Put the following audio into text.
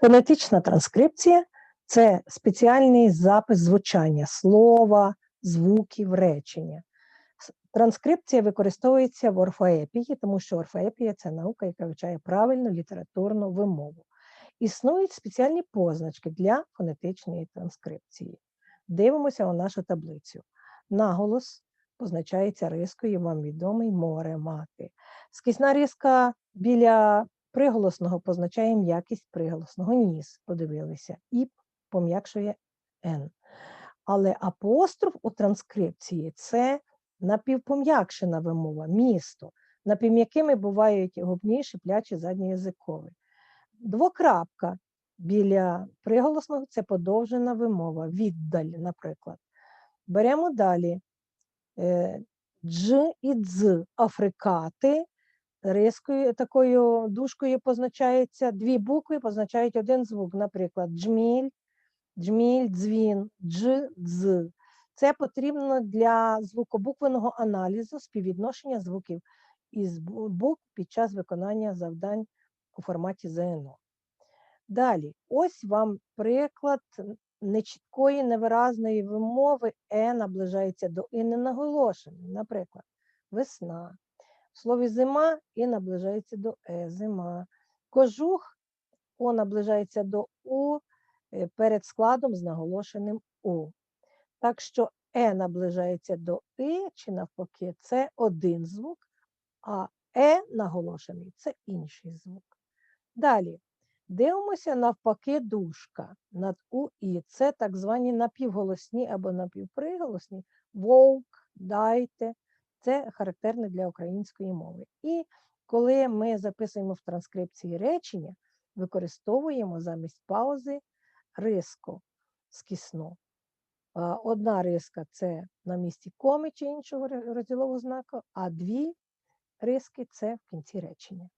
Фонетична транскрипція це спеціальний запис звучання слова, звуків, речення. Транскрипція використовується в орфоепії, тому що орфоепія це наука, яка вивчає правильну літературну вимову. Існують спеціальні позначки для фонетичної транскрипції. Дивимося у нашу таблицю. Наголос позначається рискою, вам відомий море мати. Скисна риска біля приголосного позначає м'якість приголосного ніс. Подивилися, і пом'якшує Н. Але апостроф у транскрипції це напівпом'якшена вимова, місто. Напівм'якими бувають губні, шиплячі, задньоязикові. Двокрапка біля приголосного це подовжена вимова, віддаль, наприклад. Беремо далі. Е, Дж і дз африкати рискою такою дужкою позначається дві букви, позначають один звук, наприклад, джміль, джміль, дзвін, дж, дз. Це потрібно для звукобуквеного аналізу співвідношення звуків із букв під час виконання завдань у форматі ЗНО. Далі, ось вам приклад нечіткої, невиразної вимови Е наближається до І ненаголошеної. Наприклад, весна. В слові зима І наближається до Е, зима. Кожух О наближається до У е, перед складом з наголошеним У. Так що Е наближається до І, чи навпаки, це один звук, а Е наголошений це інший звук. Далі. Дивимося навпаки дужка над У і. Це так звані напівголосні або напівприголосні. Вовк, дайте. Це характерне для української мови. І коли ми записуємо в транскрипції речення, використовуємо замість паузи риску скісну. Одна риска це на місці коми чи іншого розділового знаку, а дві риски це в кінці речення.